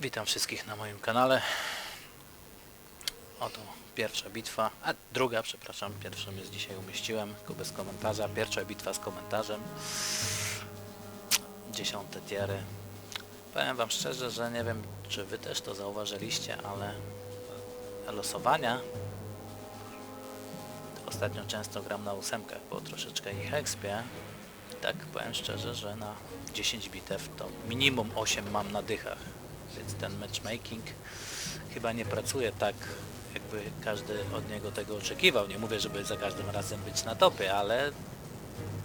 Witam wszystkich na moim kanale. Oto pierwsza bitwa, a druga, przepraszam, pierwszą już dzisiaj umieściłem, tylko bez komentarza. Pierwsza bitwa z komentarzem. Dziesiąte tiery. Powiem wam szczerze, że nie wiem, czy wy też to zauważyliście, ale losowania ostatnio często gram na ósemkach, bo troszeczkę ich ekspię. I tak powiem szczerze, że na 10 bitew to minimum 8 mam na dychach, więc ten matchmaking chyba nie pracuje tak, jakby każdy od niego tego oczekiwał. Nie mówię, żeby za każdym razem być na topie, ale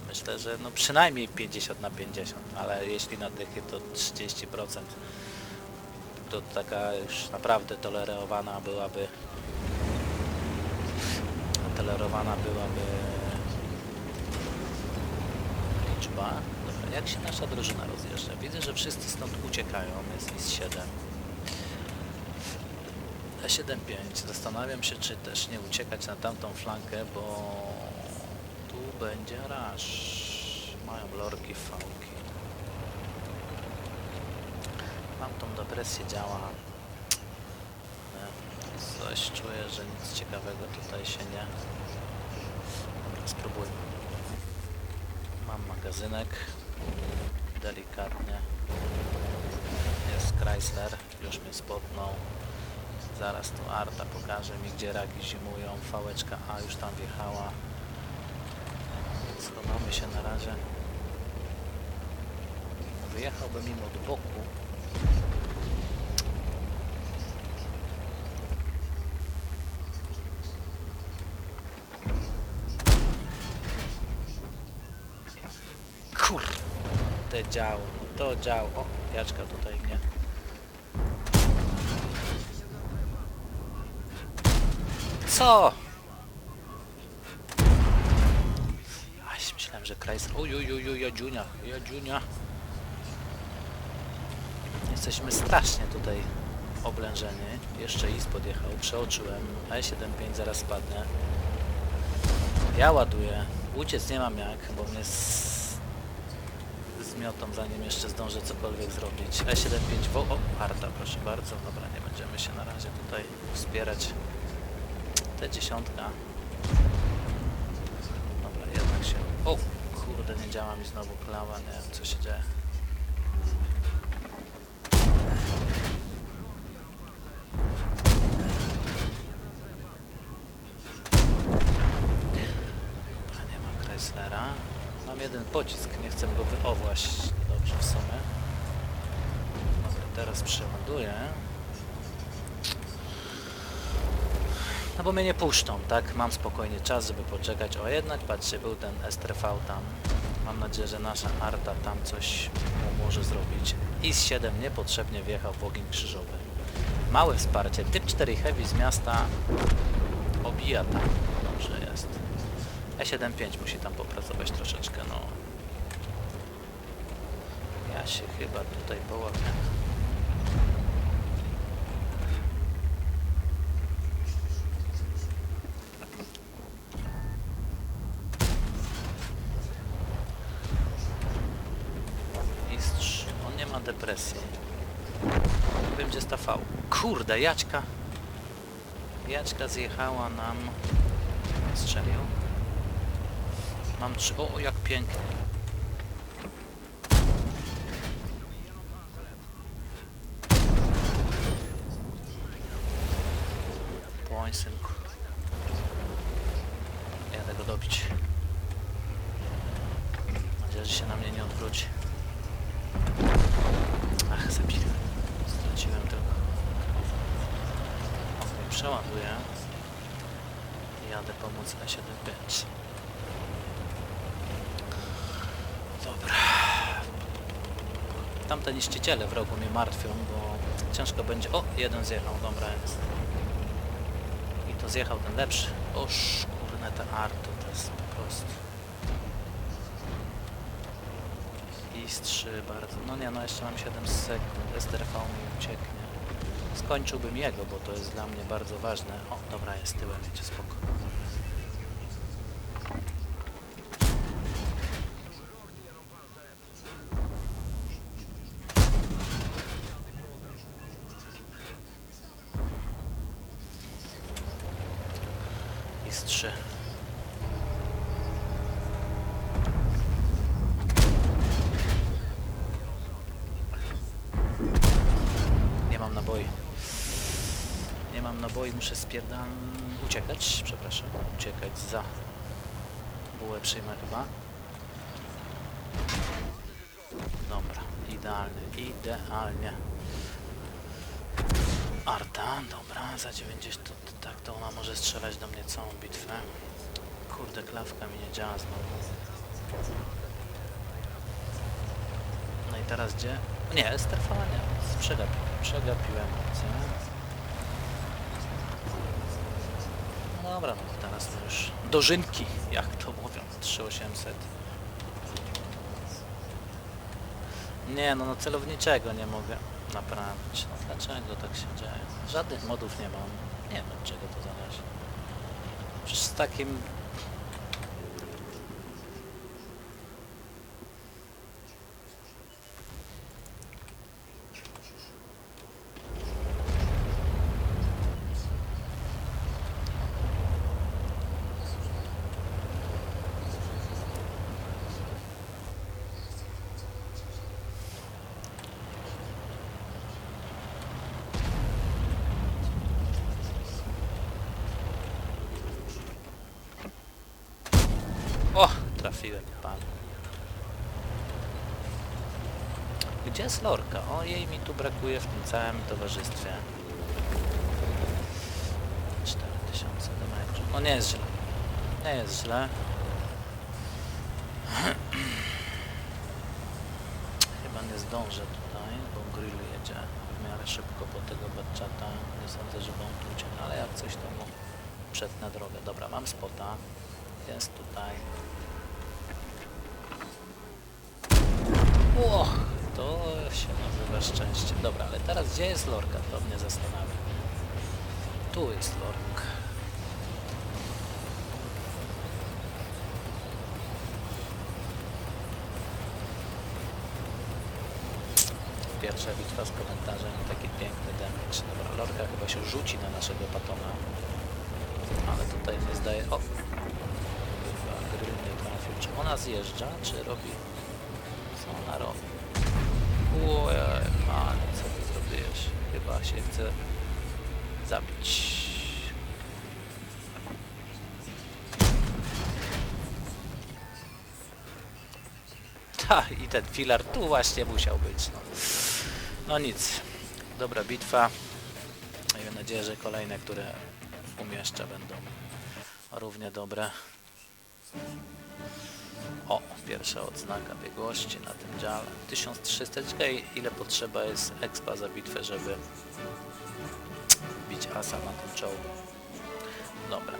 myślę, że no przynajmniej 50 na 50, ale jeśli na dychy to 30%, to taka już naprawdę tolerowana byłaby tolerowana byłaby liczba. Jak się nasza drużyna rozjeżdża? Widzę, że wszyscy stąd uciekają. Jest list 7. E75. Zastanawiam się, czy też nie uciekać na tamtą flankę, bo tu będzie rasz. Mają lorki, fałki. Mam tą depresję działa. ale Coś czuję, że nic ciekawego tutaj się nie... Spróbujmy. Mam magazynek. Delikatnie. Jest Chrysler. Już mnie spotnął. Zaraz tu Arta pokaże mi, gdzie raki zimują. Fałeczka A już tam wjechała. Schowamy się na razie. Wyjechałbym im od boku. Te działo, no to działo. O, jaczka tutaj mnie. Co? Aj, myślałem, że Chrysler... Uj, uj, uj, uj, Jadziunia, Jadziunia. Jesteśmy strasznie tutaj oblężeni. Jeszcze IS podjechał, przeoczyłem. E75 zaraz spadnie. Ja ładuję. Uciec nie mam jak, bo mnie. Zmiotą, zanim jeszcze zdążę cokolwiek zrobić. E75 wo... O, Arta, proszę bardzo. Dobra, nie będziemy się na razie tutaj wspierać. Te dziesiątka. Dobra, jednak się... O, kurde, nie działa mi znowu klawa, nie wiem co się dzieje. Dobra, nie ma Chryslera. Mam jeden pocisk, nie chcę go wy... O właśnie, dobrze w sumie. Dobra, teraz przeładuję. No bo mnie nie puszczą, tak? Mam spokojnie czas, żeby poczekać. O jednak, patrzcie, był ten STV tam. Mam nadzieję, że nasza Arta tam coś mu może zrobić. IS-7 niepotrzebnie wjechał w ogień krzyżowy. Małe wsparcie. Typ 4 Heavy z miasta obija tam. Dobrze jest. E75 musi tam popracować troszeczkę, no. Ja się chyba tutaj połapię. Mistrz, on nie ma depresji. Nie wiem gdzie jest ta V. Kurde, Jaćka! Jaćka zjechała nam... Strzelił. Mam trzy... O, jak pięknie. Płoń. Jadę go dobić. Mam nadzieję, że się na mnie nie odwróci. Ach, zabiłem. Straciłem tylko. O, przeładuję. Jadę pomóc E75. Dobra. Tamte niszczyciele w rogu mnie martwią, bo ciężko będzie... O, jeden zjechał, dobra jest. I to zjechał ten lepszy. Oż, kurde, te arto to jest po prostu... 3 bardzo... No nie, no jeszcze mam 7 sekund. STRV mi ucieknie. Skończyłbym jego, bo to jest dla mnie bardzo ważne. O, dobra, jest tyłem, wiecie, spoko. Nie mam naboi. Nie mam naboi, muszę spierdam... uciekać, przepraszam, uciekać za bułę przyjmę chyba. Dobra, idealnie, idealnie. Arta, dobra, za 90 to, to, tak to ona może strzelać do mnie całą bitwę. Kurde, klawka mi nie działa znowu. No i teraz gdzie? Nie, Esterfala nie, przegapiłem, przegapiłem opcję. No dobra, no teraz to już dożynki, jak to mówią, 3800. Nie, no, no celowniczego nie mogę naprawić. No dlaczego tak się dzieje? Żadnych modów nie mam. Nie wiem czego to zależy. Przecież z takim... Gdzie jest Lorka? O, jej mi tu brakuje w tym całym towarzystwie. 4000 damage. No nie jest źle. Nie jest źle. Chyba nie zdążę tutaj, bo grill jedzie w miarę szybko po tego batchata. Nie sądzę, żeby on tu uciekł, ale jak coś to mu przetnę drogę. Dobra, mam spota. Jest tutaj. Ło, to się nazywa szczęście. Dobra, ale teraz gdzie jest Lorka? To mnie zastanawia. Tu jest Lork. Pierwsza bitwa z komentarzem taki piękny damage. Dobra, Lorka chyba się rzuci na naszego patona. Ale tutaj nie zdaje... O! Chyba grill nie trafił. Czy ona zjeżdża, czy robi... Co ona robi? Ojej, man, co ty zrobiłeś? Chyba się chce zabić. Ta, i ten filar tu właśnie musiał być. No, no nic. Dobra bitwa. Miejmy nadzieję, że kolejne, które umieszczę będą równie dobre. O, pierwsza odznaka biegłości na tym dziale. 1300. Ciekawe ile potrzeba jest expa za bitwę, żeby bić asa na tym czołgu. Dobra.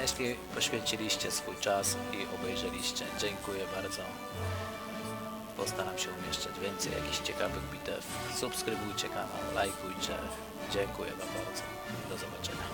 Jeśli poświęciliście swój czas i obejrzeliście, dziękuję bardzo. Postaram się umieszczać więcej jakichś ciekawych bitew. Subskrybujcie kanał, lajkujcie. Dziękuję Wam bardzo. Do zobaczenia.